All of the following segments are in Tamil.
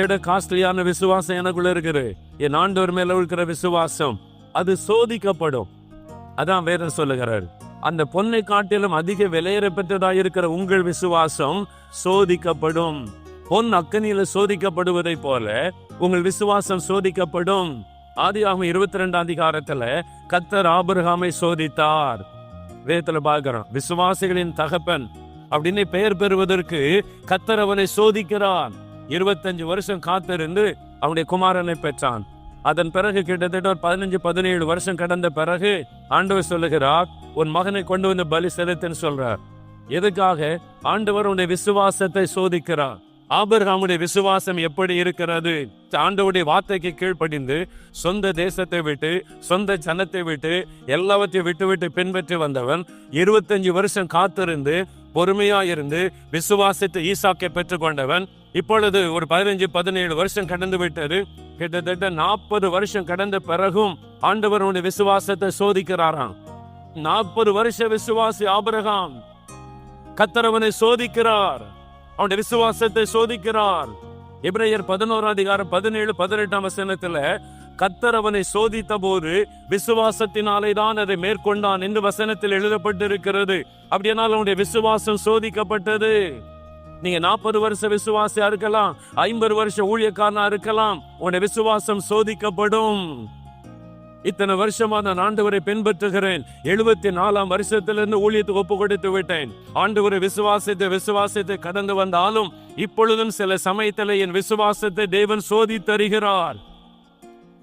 விட காஸ்ட்லியான விசுவாசம் எனக்குள்ள இருக்குது. என் ஆண்டவர் மேல இருக்கிற விசுவாசம் அது சோதிக்கப்படும். அதான் வேதம் சொல்லுகிறார். அந்த பொன்னை காட்டிலும் அதிக விலையேற பெற்றதா இருக்கிற உங்கள் விசுவாசம் சோதிக்கப்படும். பொன் அக்கனியில சோதிக்கப்படுவதை போல உங்கள் விசுவாசம் சோதிக்கப்படும். ஆதியாகமம் இருபத்தி ரெண்டாம் அதிகாரத்துல கத்தர் ஆபிரகாமை சோதித்தார். வேதத்துல பார்க்கிறோம் விசுவாசிகளின் தகப்பன் அப்படின்னு பெயர் பெறுவதற்கு கத்தர் அவனை சோதிக்கிறான் இருபத்தஞ்சு வருஷம் காத்திருந்து அவனுடைய குமாரனை பெற்றான். அதன் பிறகு கிட்டத்தட்ட ஒரு பதினஞ்சு பதினேழு வருஷம் கடந்த பிறகு ஆண்டவர் சொல்லுகிறார் உன் மகனை கொண்டு வந்து பலி செலுத்துன்னு சொல்றார். எதுக்காக? ஆண்டவர் உன்னுடைய விசுவாசத்தை சோதிக்கிறார். ஆபிரகாமுடைய விசுவாசம் எப்படி இருக்கிறது? ஆண்டவுடைய வார்த்தைக்கு கீழ்ப்படிந்து சொந்த தேசத்தை விட்டு சொந்த ஜனத்தை விட்டு எல்லாவற்றையும் விட்டு விட்டு பின்பற்றி வந்தவன் இருபத்தஞ்சு வருஷம் காத்திருந்து பொறுமையா இருந்து விசுவாசித்து ஈசாக்கை பெற்றுக்கொண்டவன். இப்பொழுது ஒரு பதினஞ்சு பதினேழு வருஷம் கடந்து விட்டது. கிட்டத்தட்ட நாற்பது வருஷம் கடந்த பிறகும் ஆண்டவருடைய விசுவாசத்தை சோதிக்கிறாராம். நாற்பது வருஷ விசுவாசி ஆபரகாம். கத்தரவனை சோதிக்கிறார். அவனுடைய விசுவாசத்தை சோதிக்கிறார். இப்ரேயர் பதினோராம் அதிகாரம் பதினேழு பதினெட்டாம் வசனத்துல கத்தர் அவனை சோதித்த போது விசுவாசத்தினாலே தான் அதை மேற்கொண்டான் என்று வசனத்தில் எழுதப்பட்டிருக்கிறது. அப்படியானால் அவனுடைய விசுவாசம் சோதிக்கப்பட்டது. நீங்க நாற்பது வருஷ விசுவாசியா இருக்கலாம் ஐம்பது வருஷ ஊழியக்காரனா இருக்கலாம் உன்னுடைய விசுவாசம் சோதிக்கப்படும். இத்தனை வருஷமா நான் ஆண்டவரை பின்பற்றுகிறேன். எழுபத்தி நாலாம் வருஷத்திலிருந்து ஊழியத்துக்கு ஒப்பு கொடுத்து விட்டேன். ஆண்டவரை விசுவாசத்தை விசுவாசத்தை கடந்து வந்தாலும் இப்பொழுதும் சில சமயத்தில் என் விசுவாசத்தை தேவன் சோதித்தருகிறார்.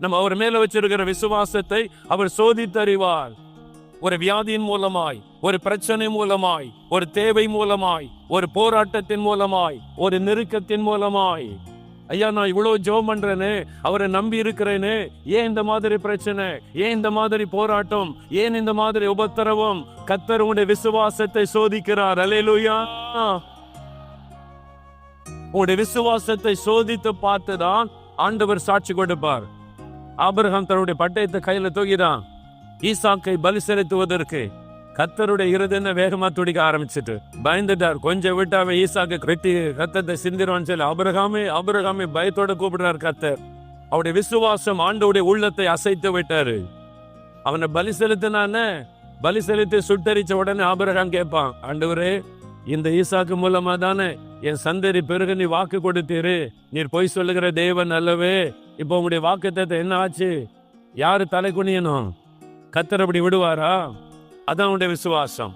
நம்ம அவர் மேல வச்சிருக்கிற விசுவாசத்தை அவர் சோதித்தறிவார். ஒரு வியாதியின் மூலமாய் ஒரு பிரச்சனை மூலமாய் ஒரு தேவை மூலமாய் ஒரு போராட்டத்தின் மூலமாய் ஒரு நெருக்கத்தின் மூலமாய். ஐயா நான் இவ்வளவு ஜோம் பண்றேனே அவரை நம்பி இருக்கிறேனே ஏன் இந்த மாதிரி பிரச்சனை ஏன் இந்த மாதிரி போராட்டம் ஏன் இந்த மாதிரி உபத்திரவம்? கத்தர் உங்களுடைய விசுவாசத்தை சோதிக்கிறார். அலையலுயா உங்களுடைய விசுவாசத்தை சோதித்து பார்த்துதான் ஆண்டவர் சாட்சி கொடுப்பார். ஆபிரகாம் தன்னுடைய பட்டயத்தை கையில தூக்கிதான். ஈசாக்கை பலி செலுத்துவதற்கு கத்தருடைய இருதயம் வேகமா துடிக்க ஆரம்பிச்சிட்டு பயந்துட்டார். கொஞ்சம் விட்டு அவன் ஈசாக்கு வெட்டி கத்தத்தை சிந்திருவான்னு சொல்லி அபிரகாமே அபிரகாமே பயத்தோட கூப்பிடுறார் கத்தர் அவருடைய விசுவாசம் ஆண்டவுடைய உள்ளத்தை அசைத்து விட்டாரு. அவனை பலி செலுத்தினானே பலி செலுத்தி சுட்டரிச்ச உடனே ஆபிரகாம் கேட்பான் ஆண்டவரே இந்த ஈசாக்கு மூலமா தானே என் சந்ததி பிறகு நீ வாக்கு கொடுத்தீரு. நீர் பொய் சொல்லுகிற தேவன் அல்லவே. இப்போ உங்களுடைய வாக்கு என்ன ஆச்சு? யாரு தலை குனியணும்? கத்தர் அப்படி விடுவாரா? அதான் உன்னுடைய விசுவாசம்.